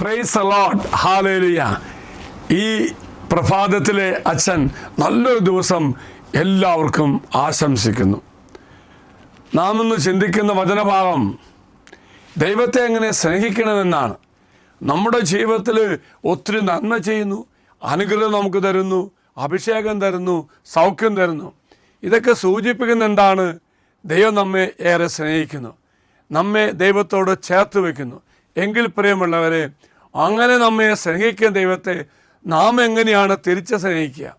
Price allot hallelujah ഈ പ്രഭാതത്തിലെ അച്ഛൻ നല്ലൊരു ദിവസം എല്ലാവർക്കും ആശംസിക്കുന്നു. നാം ഇന്ന് ചിന്തിക്കുന്ന വചനഭാവം ദൈവത്തെ എങ്ങനെ സ്നേഹിക്കണമെന്നാണ്. നമ്മുടെ ജീവിതത്തിൽ ഒത്തിരി നന്മ ചെയ്യുന്നു അനുഗ്രഹം നമുക്ക് തരുന്നു അഭിഷേകം തരുന്നു സൗഖ്യം തരുന്നു. ഇതൊക്കെ സൂചിപ്പിക്കുന്ന എന്താണ്? ദൈവം നമ്മെ ഏറെ സ്നേഹിക്കുന്നു. നമ്മെ ദൈവത്തോട് ചേർത്ത് വയ്ക്കുന്നു. എങ്കിൽ പ്രിയമുള്ളവരെ അങ്ങനെ നമ്മെ സ്നേഹിക്കുന്ന ദൈവത്തെ നാം എങ്ങനെയാണ് തിരിച്ച് സ്നേഹിക്കുക?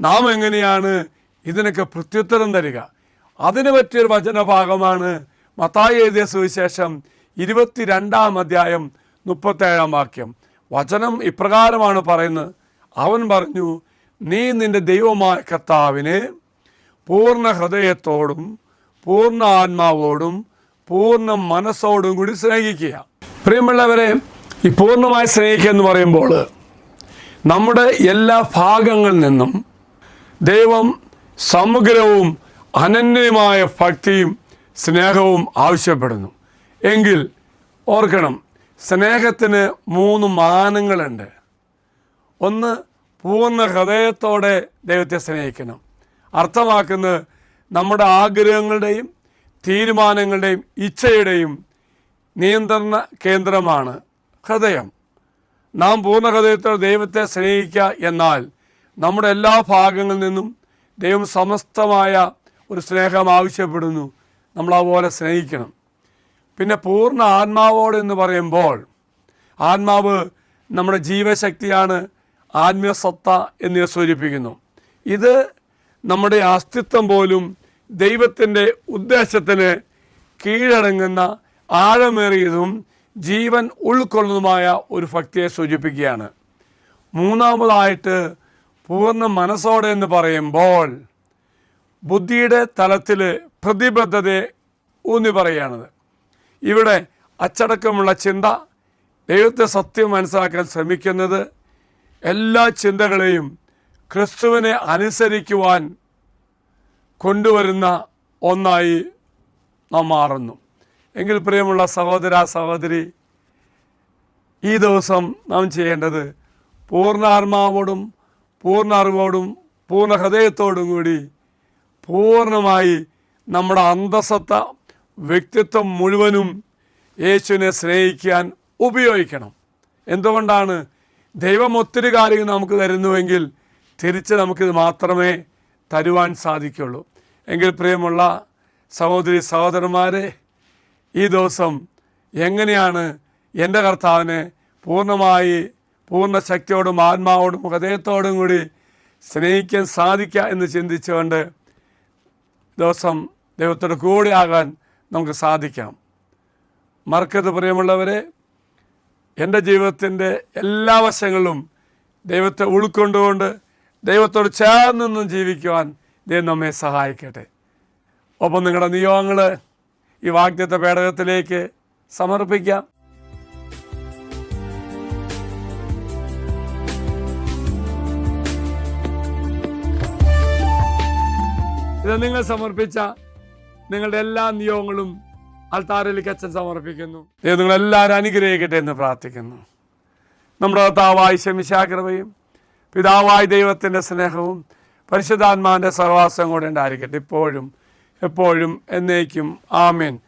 നാം എങ്ങനെയാണ് ഇതിനൊക്കെ പ്രത്യുത്തരം തരിക? അതിന് പറ്റിയൊരു വചനഭാഗമാണ് മത്തായി എഴുതിയ സുവിശേഷം ഇരുപത്തിരണ്ടാം അധ്യായം മുപ്പത്തേഴാം വാക്യം. വചനം ഇപ്രകാരമാണ് പറയുന്നത്. അവൻ പറഞ്ഞു നീ നിന്റെ ദൈവമായ കർത്താവിനെ പൂർണ ഹൃദയത്തോടും പൂർണ ആത്മാവോടും പൂർണ മനസ്സോടും കൂടി സ്നേഹിക്കുക. പ്രിയമുള്ളവരെ ഈ പൂർണമായി സ്നേഹിക്കുക എന്ന് പറയുമ്പോൾ നമ്മുടെ എല്ലാ ഭാഗങ്ങളിൽ നിന്നും ദൈവം സമഗ്രവും അനന്യമായ ഭക്തിയും സ്നേഹവും ആവശ്യപ്പെടുന്നു. എങ്കിൽ ഓർക്കണം സ്നേഹത്തിന് മൂന്ന് മാനങ്ങളുണ്ട്. ഒന്ന് പൂർണ ഹൃദയത്തോടെ ദൈവത്തെ സ്നേഹിക്കണം. അർത്ഥമാക്കുന്നത് നമ്മുടെ ആഗ്രഹങ്ങളുടെയും തീരുമാനങ്ങളുടെയും ഇച്ഛയുടെയും നിയന്ത്രണ കേന്ദ്രമാണ് ഹൃദയം. നാം പൂർണ ഹൃദയത്തോടെ ദൈവത്തെ സ്നേഹിക്കുക എന്നാൽ നമ്മുടെ എല്ലാ ഭാഗങ്ങളിൽ നിന്നും ദൈവം സമസ്തമായ ഒരു സ്നേഹം ആവശ്യപ്പെടുന്നു. നമ്മൾ അതുപോലെ സ്നേഹിക്കണം. പിന്നെ പൂർണ ആത്മാവോട് എന്ന് പറയുമ്പോൾ ആത്മാവ് നമ്മുടെ ജീവശക്തിയാണ് ആത്മീയസത്ത എന്നിവ സൂചിപ്പിക്കുന്നു. ഇത് നമ്മുടെ അസ്തിത്വം പോലും ദൈവത്തിന്റെ ഉദ്ദേശത്തിന് കീഴടങ്ങുന്ന ആഴമേറിയതും ജീവൻ ഉൾക്കൊള്ളുന്നതുമായ ഒരു ഭക്തിയെ സൂചിപ്പിക്കുകയാണ്. മൂന്നാമതായിട്ട് പൂർണ മനസ്സോടെ എന്ന് പറയുമ്പോൾ ബുദ്ധിയുടെ തലത്തിൽ പ്രതിബദ്ധതയെ ഊന്നി പറയുകയാണത്. ഇവിടെ അച്ചടക്കമുള്ള ചിന്ത ദൈവത്തെ സത്യം മനസ്സിലാക്കാൻ ശ്രമിക്കുന്നത് എല്ലാ ചിന്തകളെയും ക്രിസ്തുവിനെ അനുസരിക്കുവാൻ കൊണ്ടുവരുന്ന ഒന്നായി നാം മാറുന്നു. എങ്കിൽ പ്രിയമുള്ള സഹോദര സഹോദരി ഈ ദിവസം നാം ചെയ്യേണ്ടത് പൂർണ ആത്മാവോടും പൂർണ അറിവോടും പൂർണ ഹൃദയത്തോടും കൂടി പൂർണമായി നമ്മുടെ അന്തസത്ത വ്യക്തിത്വം മുഴുവനും യേശുവിനെ സ്നേഹിക്കാൻ ഉപയോഗിക്കണം. എന്തുകൊണ്ടാണ്? ദൈവം ഒത്തിരി കാര്യങ്ങൾ നമുക്ക് തരുന്നുവെങ്കിൽ തിരിച്ച് നമുക്കിത് മാത്രമേ തരുവാൻ സാധിക്കുള്ളൂ. എങ്കിൽ പ്രിയമുള്ള സഹോദരി സഹോദരന്മാരെ ഈ ദിവസം എങ്ങനെയാണ് എന്റെ കർത്താവിനെ പൂർണമായി പൂർണ ശക്തിയോടും ആത്മാവോടും ഹൃദയത്തോടും കൂടി സ്നേഹിക്കാൻ സാധിക്കുക എന്ന് ചിന്തിച്ചുകൊണ്ട് ദിവസം ദൈവത്തോട് കൂടെ ആകാൻ നമുക്ക് സാധിക്കാം. മറക്കത്ത് പ്രിയമുള്ളവരെ എന്റെ ജീവിതത്തിന്റെ എല്ലാ വശങ്ങളിലും ദൈവത്തെ ഉൾക്കൊണ്ടുകൊണ്ട് ദൈവത്തോട് ചേർന്ന് ജീവിക്കുവാൻ ദൈവം നമ്മെ സഹായിക്കട്ടെ. ഒപ്പം നിങ്ങളുടെ നിയോഗങ്ങൾ ഈ വാഗ്ദത്ത പേടകത്തിലേക്ക് സമർപ്പിക്കാം. ഇത് നിങ്ങൾ സമർപ്പിച്ച നിങ്ങളുടെ എല്ലാ നിയോഗങ്ങളും അൽത്താരയിലേക്ക് അച്ഛൻ സമർപ്പിക്കുന്നു. ദൈവം നിങ്ങളെല്ലാവരും അനുഗ്രഹിക്കട്ടെ എന്ന് പ്രാർത്ഥിക്കുന്നു. നമ്മുടെ താവായി ശമിശാകൃപയും പിതാവായ ദൈവത്തിന്റെ സ്നേഹവും പരിശുദ്ധാത്മാവിന്റെ സർവാസം കൂടെ ഉണ്ടായിരിക്കട്ടെ. ഇപ്പോഴും എപ്പോഴും എന്നേക്കും. ആമേൻ.